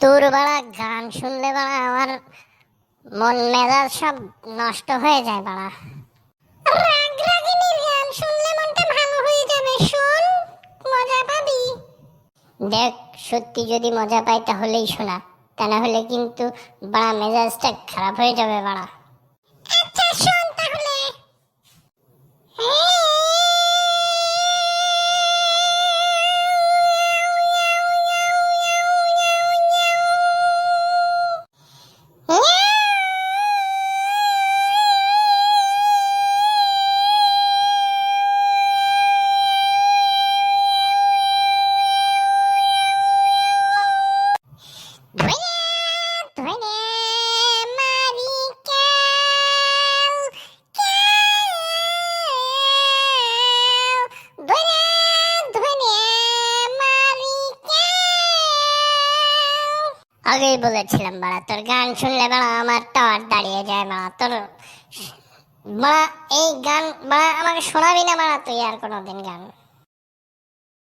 বাড়া গান শুনলে বাড়া আমার মন মেজাজ সব নষ্ট হয়ে যায় বাড়া। গান শুনলে মনটা ভালো হয়ে যাবে, শুন, মজা পাবি। দেখ, সত্যি যদি মজা পাই তাহলেই শোনা, তা না হলে কিন্তু বাড়া মেজাজটা খারাপ হয়ে যাবে বাড়া। আগেই বলেছিলাম বাড়া, তোর গান শুনলে বাড়া আমার টাওয়ার দাঁড়িয়ে যায় বাড়া, তোর বাড়া, এই গান বাড়া আমাকে শোনাবি না বাড়া, তুই আর কোনোদিন গান।